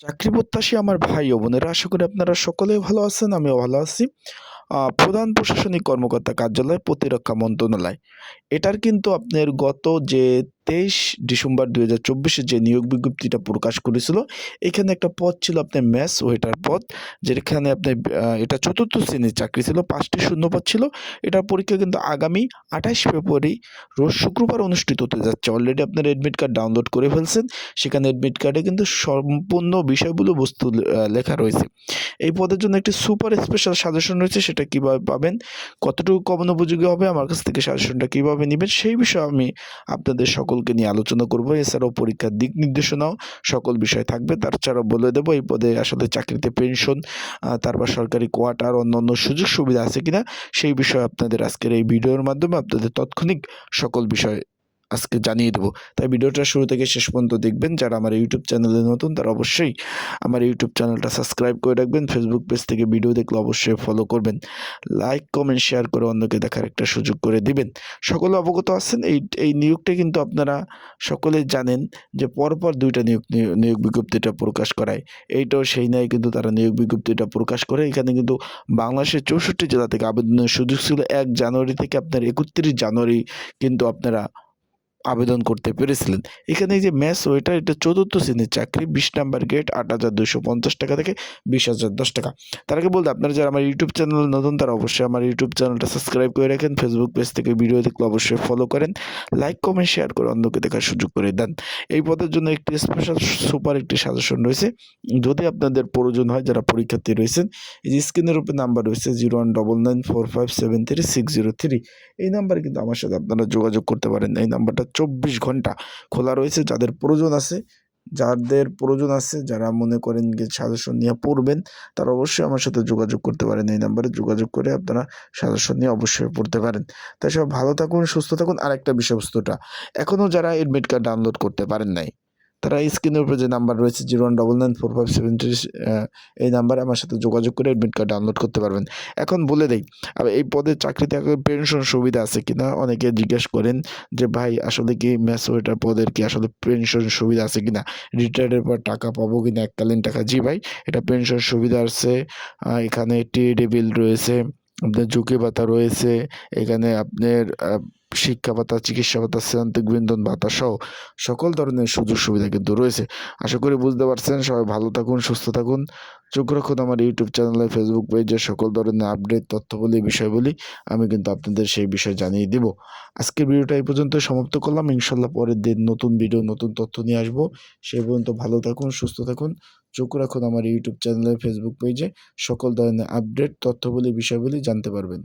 চাকরি প্রত্যাশী আমার ভাই ও বোনেরা, আশা করি আপনারা সকলেই ভালো আছেন, আমিও ভালো আছি। প্রধান প্রশাসনিক কর্মকর্তা কার্যালয় প্রতিরক্ষা মন্ত্রণালয়। এটার কিন্তু আপনার গত যে তেইশ ডিসেম্বর দু হাজার চব্বিশে যে নিয়োগ বিজ্ঞপ্তিটা প্রকাশ করেছিল, এখানে একটা পদ ছিল আপনার ম্যাথ ওয়েটার পদ, যেখানে আপনার এটা চতুর্থ শ্রেণির চাকরি ছিল, পাঁচটি শূন্যপদ ছিল। এটার পরীক্ষা কিন্তু আগামী আঠাশ ফেব্রুয়ারি রোজ শুক্রবার অনুষ্ঠিত হতে যাচ্ছে। অলরেডি আপনার অ্যাডমিট কার্ড ডাউনলোড করে ফেলছেন। সেখানে অ্যাডমিট কার্ডে কিন্তু সম্পূর্ণ বিষয়গুলো বস্তু লেখা রয়েছে। এই পদের জন্য একটি সুপার স্পেশাল সাজেশন রয়েছে, সেটা কীভাবে পাবেন, কতটুকু কমন উপযোগী হবে, আমার কাছ থেকে সাজেশনটা কীভাবে নেবেন, সেই বিষয়ে আমি আপনাদের সকলকে নিয়ে আলোচনা করব। এছাড়াও পরীক্ষার দিক নির্দেশনাও সকল বিষয় থাকবে। তাছাড়াও বলে দেবো এই পদে আসলে চাকরিতে পেনশন তারপর সরকারি কোয়ার্টার অন্য অন্য সুযোগ সুবিধা আছে কিনা, সেই বিষয়ে আপনাদের আজকের এই ভিডিওর মাধ্যমে আপনাদের তাৎক্ষণিক সকল বিষয় আজকে জানিয়ে দেবো। তাই ভিডিওটা শুরু থেকে শেষ পর্যন্ত দেখবেন। যারা আমার ইউটিউব চ্যানেলে নতুন, তারা অবশ্যই আমার ইউটিউব চ্যানেলটা সাবস্ক্রাইব করে রাখবেন। ফেসবুক পেজ থেকে ভিডিও দেখলে অবশ্যই ফলো করবেন। লাইক কমেন্ট শেয়ার করে অন্যকে দেখার একটা সুযোগ করে দিবেন। সকলে অবগত আছেন? এই এই নিয়োগটা কিন্তু আপনারা সকলে জানেন যে পরপর দুইটা নিয়োগ, নিয়োগ- বিজ্ঞপ্তিটা প্রকাশ করায়। এইটাও সেই নয় কিন্তু তারা নিয়োগ বিজ্ঞপ্তিটা প্রকাশ করে। এখানে কিন্তু বাংলাদেশের চৌষট্টি জেলা থেকে আবেদনের সুযোগ ছিল এক জানুয়ারি থেকে আপনার একত্রিশ জানুয়ারি কিন্তু আপনারা আবেদন করতে পেরেছিলেন। এখানে এই যে ম্যাথ ওয়েটার, এটা চতুর্থ শ্রেণির চাকরি, বিশ নাম্বার গেট আট হাজার দুশো পঞ্চাশ টাকা থেকে বিশ হাজার দশ টাকা। তার আগে বলতে, আপনারা যারা আমার ইউটিউব চ্যানেল নতুন, তারা অবশ্যই আমার ইউটিউব চ্যানেলটা সাবস্ক্রাইব করে রাখেন। ফেসবুক পেজ থেকে ভিডিও দেখলে অবশ্যই ফলো করেন। লাইক কমেন্ট শেয়ার করে অন্যকে দেখার সুযোগ করে দেন। এই পদের জন্য একটি স্পেশাল সুপার একটি সাজেশন রয়েছে। যদি আপনাদের প্রয়োজন হয়, যারা পরীক্ষার্থী রয়েছেন, এই যে স্ক্রিনের উপরে নাম্বার রয়েছে zero one double nine four five seven three six zero three এই নাম্বারে কিন্তু আমার সাথে আপনারা যোগাযোগ করতে পারেন। এই নাম্বারটা চব্বিশ ঘণ্টা খোলা রয়েছে, যাদের প্রয়োজন আছে, যাদের প্রয়োজন আছে, যারা মনে করেন যে সাজেশন নিয়ে পড়বেন, তারা অবশ্যই আমার সাথে যোগাযোগ করতে পারেন। এই নাম্বারে যোগাযোগ করে আপনারা সাজেশন নিয়ে অবশ্যই পড়তে পারেন। তাই সব ভালো থাকুন, সুস্থ থাকুন। আর একটা বিষয়বস্তুটা এখনও যারা এডমিট কার্ড ডাউনলোড করতে পারেন নাই তারা স্ক্রিনের উপরে যে নাম্বার রয়েছে zero one double nine four five seven three এই নাম্বারে আমার সাথে যোগাযোগ করে অ্যাডমিট কার্ড ডাউনলোড করতে পারবেন। এখন বলে দেই এই পদে চাকরিতে পেনশন সুবিধা আছে কিনা? অনেকে জিজ্ঞেস করেন যে, ভাই, আসলে কি ম্যাথ ওয়েটার পদের কি আসলে পেনশন সুবিধা আছে কিনা? রিটায়ার্ডের পর টাকা পাবো কিনা? এককালীন টাকা? জি ভাই, এটা পেনশন সুবিধা আছে। এখানে টিএডি বিল রয়েছে, আপনার ঝুঁকি ভাতা রয়েছে, এখানে আপনার শিক্ষা ভাতা, চিকিৎসা ভাতা শ্রান্তিক বিনোদন ভাতা সহ সকল ধরনের সুযোগ সুবিধা কিন্তু রয়েছে। আশা করি বুঝতে পারছেন। সবাই ভালো থাকুন, সুস্থ থাকুন। চোখ রাখুন আমার ইউটিউব চ্যানেলে ফেসবুক পেজে সকল ধরনের আপডেট তথ্যবলী বিষয়বলী আমি কিন্তু আপনাদের সেই বিষয় জানিয়ে দিব। আজকের ভিডিওটা এই পর্যন্ত সমাপ্ত করলাম। ইনশাল্লাহ পরের দিন নতুন ভিডিও নতুন তথ্য নিয়ে আসব। সেই পর্যন্ত ভালো থাকুন, সুস্থ থাকুন। চোখ রাখুন আমার ইউটিউব চ্যানেলে ফেসবুক পেজে সকল ধরনের আপডেট তথ্যবলী বিষয়বলী জানতে পারবেন।